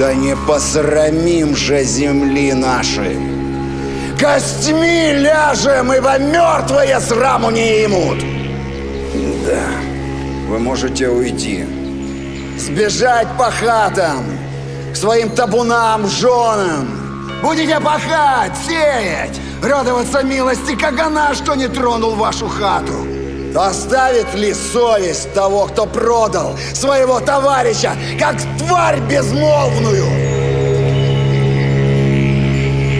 да не посрамим же земли нашей. Костьми ляжем, ибо мертвые сраму не имут. Да, вы можете уйти, сбежать по хатам, к своим табунам, женам. Будете пахать, сеять, радоваться милости Кагана, что не тронул вашу хату. Оставит ли совесть того, кто продал своего товарища, как тварь безмолвную?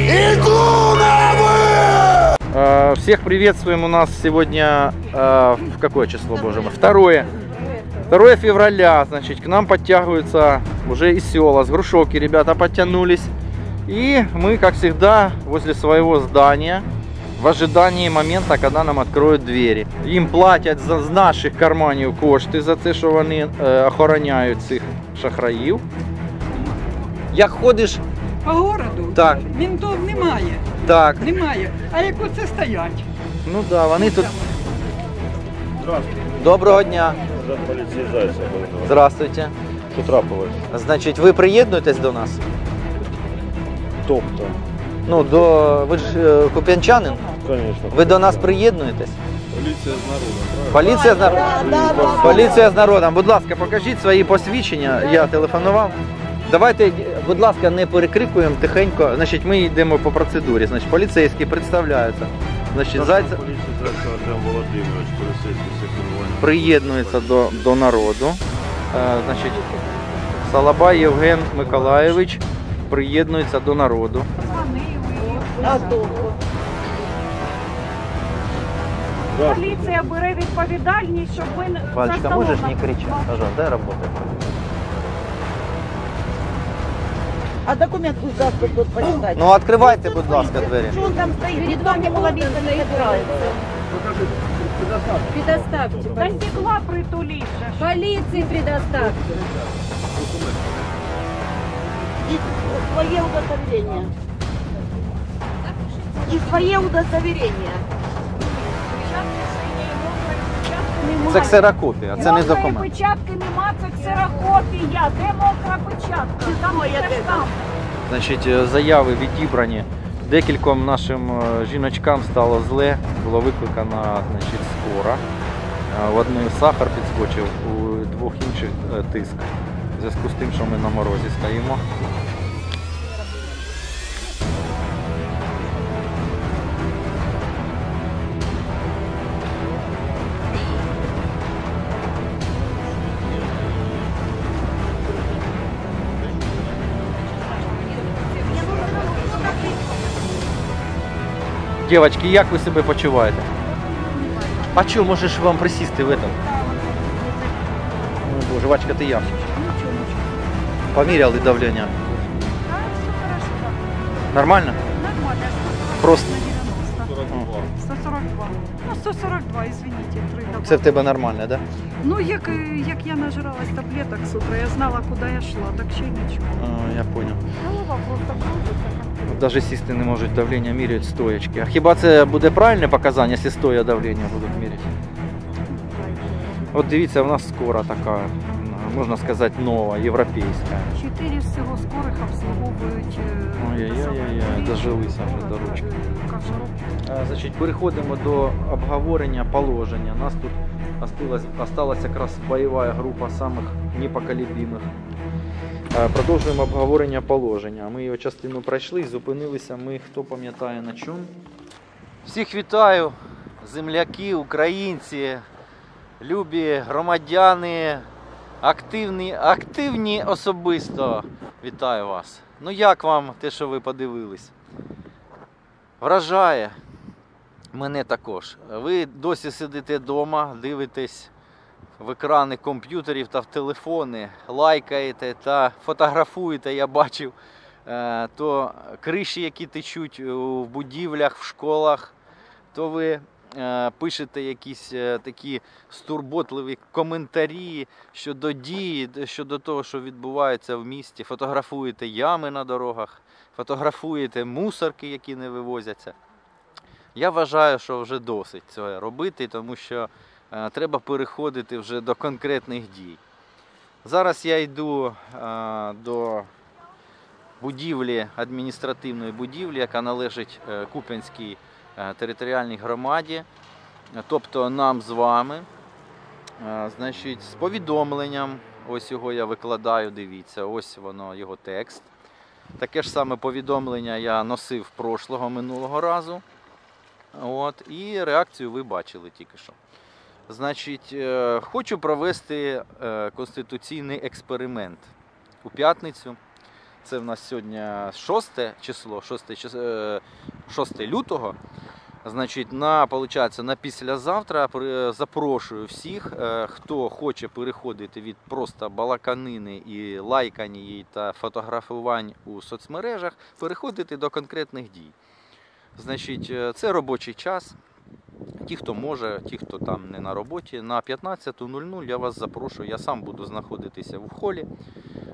Иду на вы! Э, Всех приветствуем. У нас сегодня э, в какое число, боже мой? Второе. 2 февраля, значит, к нам подтягиваются уже из села, с Грушевки ребята подтянулись. И мы, как всегда, возле своего здания, в ожидании момента, когда нам откроют двері. Їм платять за, з наших карманів кошти за те, що вони е, охороняють цих шахраїв. Як ходиш, По городу Так. мінтов немає. так. Немає. А як оце стоять? Ну да, вони тут. Доброго дня. Здравствуйте. Що трапилось? Значить, ви приєднуєтесь до нас? Тобто, Ну, до. Ви ж е, куп'янчанин? звісно. Ви до нас приєднуєтесь? Поліція з народом, Поліція з народом. Поліція з народом. Будь ласка, покажіть свої посвідчення. Я телефонував. Давайте, будь ласка, не перекрикуємо тихенько. Значить, ми йдемо по процедурі. Значить, поліцейські представляються. Значить, Зайця Поліція Зайця Артем Володимирович, поліцейський секторування. приєднується до, до народу. Е, значить, Салабай Євген Миколаєвич приєднується до народу. Поліція бере відповідальність, щоб ви не- за Вальчика, столом можеш не кричати? Пожалуйста, дай работать. А документ пусть даст тут почитать. Ну, відкривайте, будь ласка, двері. Что он там стоит? Перед вами половинка не собирается. Предоставьте. До стекла притуліть же ж. Полиции предоставьте. И свое удостоверение. И свое удостоверение. Це ксерокопія, це не Мокрої документ. печатки нема, це ксерокопія. Де мокра печатка? Там. Значить, е, заяви відібрані. Декільком нашим е, жіночкам стало зле, було викликана значить, скора. Е, В одної сахар підскочив, у двох інших тиск. В зв'язку з тим, що ми на морозі стоїмо. Дівчатки, як ви себе почуваєте? А що, можеш вам присісти в этом? О, Боже, Вачка, ти як? Поміряли давлення. Нормально? Нормально. Просто 142. 142. Ну, 142, извините, три добавки. це в тебе нормально, да? Ну, як, е, як я нажралась таблеток з утра, я знала, куди я йшла, так ще й нічого. А, я понял. Голова просто. Навіть сісти не можуть давлення міряють стоячки. А хіба це буде правильне показання, якщо стоя давлення будуть міряти? От дивіться, у нас скора така, можна сказати, нова, європейська. Чотири всього скорих обслуговують. е, Ой-ой-ой, дожилися вже до ручки. Значить, переходимо до обговорення положення. Нас тут осталась, осталась якраз бойова група самих непоколебимих. Е, Продовжуємо обговорення положення. Ми його частину пройшли, зупинилися ми, хто пам'ятає на чому. Всіх вітаю, земляки, українці, любі громадяни, активні, активні особисто. Вітаю вас. Ну як вам те, що ви подивились? Вражає. Мене також. Ви досі сидите вдома, дивитесь в екрани комп'ютерів та в телефони, лайкаєте та фотографуєте, я бачив, е, то криші, які течуть у будівлях, в школах, то ви е, пишете якісь е, такі стурботливі коментарі щодо дії, щодо того, що відбувається в місті, фотографуєте ями на дорогах, фотографуєте мусорки, які не вивозяться. Я вважаю, що вже досить цього робити, тому що е, треба переходити вже до конкретних дій. Зараз я йду е, до будівлі, адміністративної будівлі, яка належить е, Куп'янській територіальній громаді, тобто нам з вами. Значить, з повідомленням, ось його я викладаю, дивіться, ось воно, його текст. Таке ж саме повідомлення я носив прошлого минулого разу. От, і реакцію ви бачили тільки що. Значить, е, хочу провести е, конституційний експеримент у п'ятницю. Це в нас сьогодні 6 число, 6, е, 6 лютого. Значить, на, получається, на післязавтра запрошую всіх, е, хто хоче переходити від просто балаканини і лайкань її та фотографувань у соцмережах, переходити до конкретних дій. Значить, е, це робочий час. Ті, хто може, ті, хто там не на роботі, на 15.00 я вас запрошую. Я сам буду знаходитися в холі.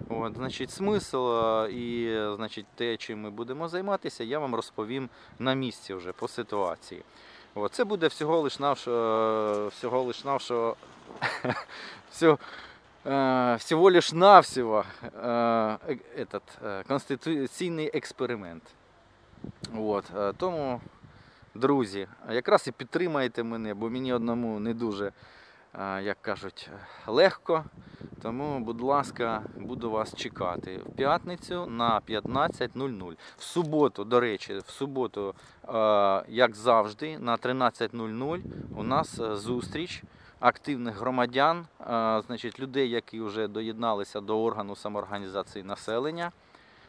От, значить, смисл е, і значить, те, чим ми будемо займатися, я вам розповім на місці вже по ситуації. От, це буде всього лиш навшого, всього лиш навшого, всього, е, всього лиш навсього е, е, этот, е, конституційний експеримент. От, е, тому, друзі, якраз і підтримайте мене, бо мені одному не дуже, е, як кажуть, легко. Тому, будь ласка, буду вас чекати в п'ятницю на 15.00. В суботу, до речі, в суботу, е, як завжди, на 13.00 у нас зустріч активних громадян, значить, людей, які вже доєдналися до органу самоорганізації населення.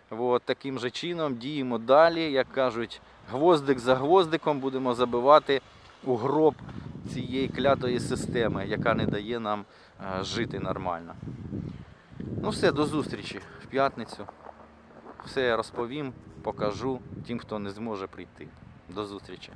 От, таким же чином діємо далі, як кажуть, гвоздик за гвоздиком будемо забивати у гроб цієї клятої системи, яка не дає нам е, жити нормально. Ну все, до зустрічі в п'ятницю. Все я розповім, покажу тим, хто не зможе прийти. До зустрічі.